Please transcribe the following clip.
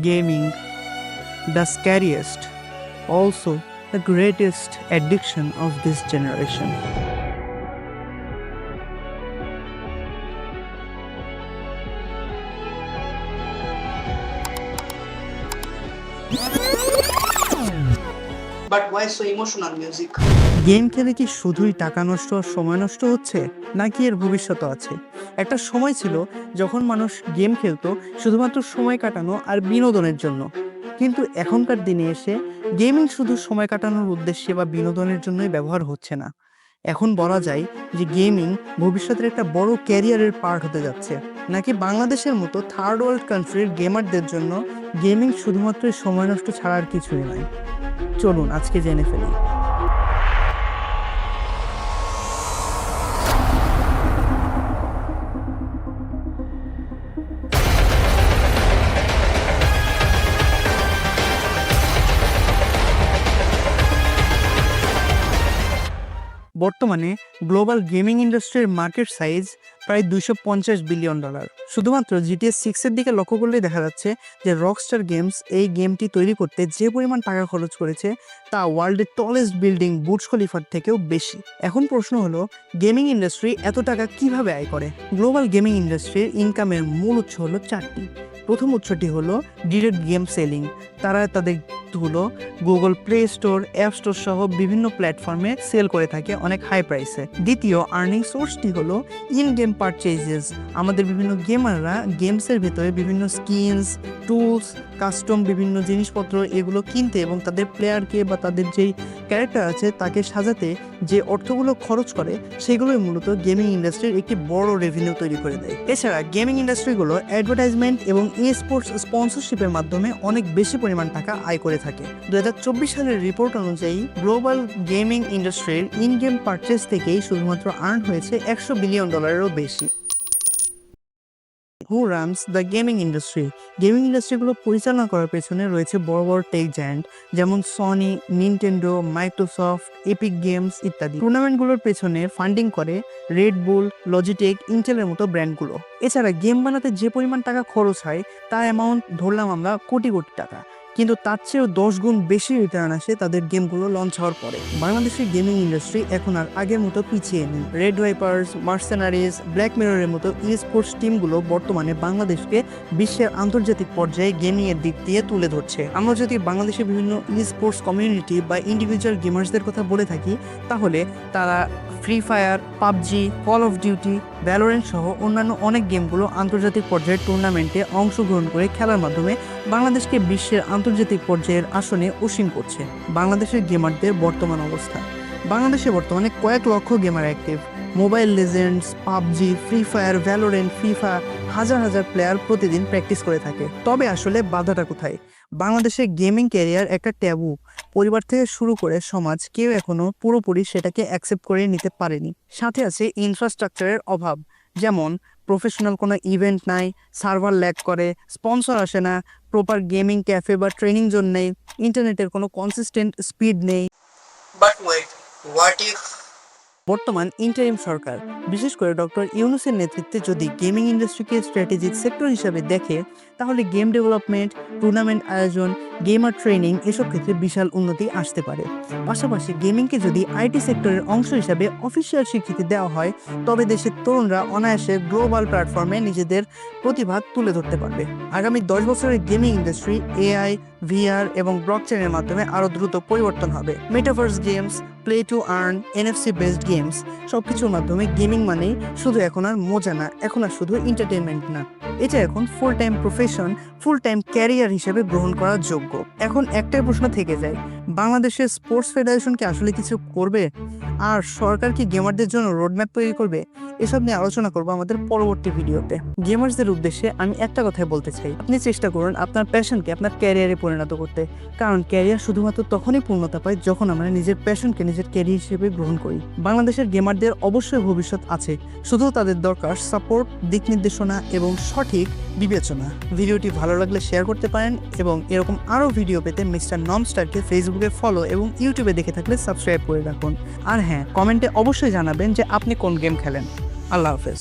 gaming, the scariest, also the greatest addiction of this generation. But why so emotional music? Game খেলে কি শুধুই টাকা নষ্ট আর সময় নষ্ট হচ্ছে? নাকি এর ভবিষ্যৎ আছে? একটা সময় ছিল যখন মানুষ গেম খেলতো শুধুমাত্র সময় কাটানো আর বিনোদনের জন্য। কিন্তু এখনকার দিনে এসে গেমিং শুধু সময় কাটানোর উদ্দেশ্যে বা বিনোদনের জন্যই ব্যবহার হচ্ছে না। এখন বলা যায় যে গেমিং ভবিষ্যতের একটা বড় ক্যারিয়ারের পার্ট হতে যাচ্ছে। নাকি বাংলাদেশের মতো থার্ড ওয়ার্ল্ড কান্ট্রির গেমারদের জন্য গেমিং শুধুমাত্রই সময় নষ্ট ছাড়া আর কিছুই নয়। চলুন আজকে জেনে ফেলি। বর্তমানে গ্লোবাল গেমিং ইন্ডাস্ট্রির মার্কেট সাইজ প্রায় দুইশো পঞ্চাশ বিলিয়ন ডলার। শুধুমাত্র জিটিএস সিক্সের দিকে লক্ষ্য করলেই দেখা যাচ্ছে যে রকস্টার গেমস এই গেমটি তৈরি করতে যে পরিমাণ টাকা খরচ করেছে তা ওয়ার্ল্ডের টলেস্ট বিল্ডিং বুটস খলিফার থেকেও বেশি। এখন প্রশ্ন হলো, গেমিং ইন্ডাস্ট্রি এত টাকা কীভাবে আয় করে? গ্লোবাল গেমিং ইন্ডাস্ট্রির ইনকামের মূল উৎস হলো চারটি। প্রথম উৎসটি হলো ডিরেক্ট গেম সেলিং তারা তাদের হলো Google Play Store App Store সহ বিভিন্ন প্ল্যাটফর্মে সেল করে থাকে অনেক হাই প্রাইসে দ্বিতীয় আর্নিং সোর্সটি হলো ইন গেম পারচেজেস আমাদের বিভিন্ন গেমাররা গেমসের ভেতরে বিভিন্ন স্কিনস টুলস কাস্টম বিভিন্ন জিনিসপত্র এগুলো কিনতে এবং তাদের প্লেয়ারকে বা তাদের যেই ক্যারেক্টার আছে তাকে সাজাতে যে অর্থগুলো খরচ করে, সেগুলোই মূলত গেমিং ইন্ডাস্ট্রির একটি বড় রেভিনিউ তৈরি করে দেয়। এছাড়া গেমিং ইন্ডাস্ট্রিগুলো অ্যাডভার্টাইজমেন্ট এবং ই স্পোর্টস স্পন্সরশিপের মাধ্যমে অনেক বেশি পরিমাণ টাকা আয় করে থাকে। দু সালের রিপোর্ট অনুযায়ী গ্লোবাল গেমিং ইন্ডাস্ট্রির ইন গেম পারচেস থেকেই শুধুমাত্র আর্ন হয়েছে একশো বিলিয়ন ডলারেরও বেশি। Who runs the gaming industry gaming ইন্ডাস্ট্রিগুলো পরিচালনা করার পেছনে রয়েছে বড় বড় টেক জায়ান্ট যেমন Sony Nintendo Microsoft Epic Games ইত্যাদি। টুর্নামেন্টগুলোর পেছনে ফান্ডিং করে রেড বুল লজিটেক ইন্টেলের মতো ব্র্যান্ডগুলো এছাড়া গেম বানাতে যে পরিমাণ টাকা খরচ হয়, তার অ্যামাউন্ট ধরলাম আমরা কোটি কোটি টাকা। কিন্তু তার চেয়েও দশ গুণ বেশি রিটার্ন আসে তাদের গেমগুলো লঞ্চ হওয়ার পরে। বাংলাদেশের গেমিং ইন্ডাস্ট্রি এখন আর আগের মতো পিছিয়ে নেই। রেড ওয়াইপার্স মার্সেনারিজ ব্ল্যাক মিররের মতো ই স্পোর্টস টিমগুলো বর্তমানে বাংলাদেশকে বিশ্বের আন্তর্জাতিক পর্যায়ে গেমিং এর দিক দিয়ে তুলে ধরছে। আমরা যদি বাংলাদেশের বিভিন্ন ই স্পোর্টস কমিউনিটি বা ইন্ডিভিজুয়াল গেমার্সদের কথা বলে থাকি, তাহলে তারা Free Fire PUBG Call of Duty Valorant সহ অন্যান্য অনেক গেমগুলো আন্তর্জাতিক পর্যায়ের টুর্নামেন্টে অংশগ্রহণ করে খেলার মাধ্যমে বাংলাদেশকে বিশ্বের আন্তর্জাতিক পর্যায়ের আসনে অসীম করছে। বাংলাদেশের গেমারদের বর্তমান অবস্থা। বাংলাদেশে বর্তমানে কয়েক লক্ষ gamer active. Mobile Legends, PUBG, Free Fire, Valorant, FIFA হাজার হাজার প্লেয়ার প্রতিদিন প্র্যাকটিস করে থাকে। তবে আসলে বাধাটা কোথায়? বাংলাদেশে গেমিং ক্যারিয়ার একটা ট্যাবু। পরিবার থেকে শুরু করে সমাজ কেউ এখনও পুরোপুরি সেটাকে অ্যাকসেপ্ট করে নিতে পারেনি। সাথে আছে ইনফ্রাস্ট্রাকচারের অভাব, যেমন প্রফেশনাল কোনো ইভেন্ট নাই, সার্ভার ল্যাক করে, স্পন্সর আসে না, প্রপার গেমিং ক্যাফে বা ট্রেনিং জোন নেই, ইন্টারনেটের কোনো কনসিস্টেন্ট স্পিড নেই। বাট ওয়েট হোয়াট if বর্তমান ইন্টারিম সরকার। বিশেষ করে ডক্টর ইউনুসের নেতৃত্বে যদি গেমিং ইন্ডাস্ট্রিকে স্ট্র্যাটেজিক সেক্টর হিসাবে দেখে, তাহলে গেম ডেভেলপমেন্ট টুর্নামেন্ট আয়োজন গেমার ট্রেনিং এসব ক্ষেত্রে বিশাল উন্নতি আসতে পারে। পাশাপাশি গেমিংকে যদি আইটি সেক্টরের অংশ হিসাবে অফিসিয়াল স্বীকৃতি দেওয়া হয়, তবে দেশের তরুণরা অনায়াসে গ্লোবাল প্ল্যাটফর্মে নিজেদের প্রতিভা তুলে ধরতে পারবে। আগামী দশ বছরের গেমিং ইন্ডাস্ট্রি এআই ভিআর এবং ব্লকচেনের মাধ্যমে আরও দ্রুত পরিবর্তন হবে। Metaverse games play to earn NFC based games সব কিছুর মাধ্যমে গেমিং মানেই শুধু এখন আর মজা না, এখন আর শুধু এন্টারটেনমেন্ট না। এটা এখন full time profession full time career হিসেবে গ্রহণ করার যোগ্য। এখন একটাই প্রশ্ন থেকে যায় বাংলাদেশের স্পোর্টস ফেডারেশন কি আসলে কিছু করবে? আর সরকার কি গেমারদের জন্য রোডম্যাপ তৈরি করবে? এসব নিয়ে আলোচনা করব আমাদের পরবর্তী ভিডিওতে। গেমার্সদের উদ্দেশ্যে আমি একটা কথাই বলতে চাই। আপনি চেষ্টা করুন আপনার প্যাশনকে আপনার ক্যারিয়ারে পরিণত করতে। কারণ ক্যারিয়ার শুধুমাত্র তখনই পূর্ণতা পায় যখন আমরা নিজের প্যাশনকে নিজের ক্যারিয়ার হিসেবে গ্রহণ করি। বাংলাদেশের গেমারদের অবশ্যই ভবিষ্যৎ আছে। শুধু তাদের দরকার সাপোর্ট দিক নির্দেশনা এবং সঠিক বিবেচনা। ভিডিওটি ভালো লাগলে শেয়ার করতে পারেন এবং এরকম আরও ভিডিও পেতে মিস্টার নমস্টারকে ফেসবুকে ফলো এবং ইউটিউবে দেখে থাকলে সাবস্ক্রাইব করে রাখুন। আর হ্যাঁ কমেন্টে অবশ্যই জানাবেন যে আপনি কোন গেম খেলেন। আল্লাহ হাফেজ।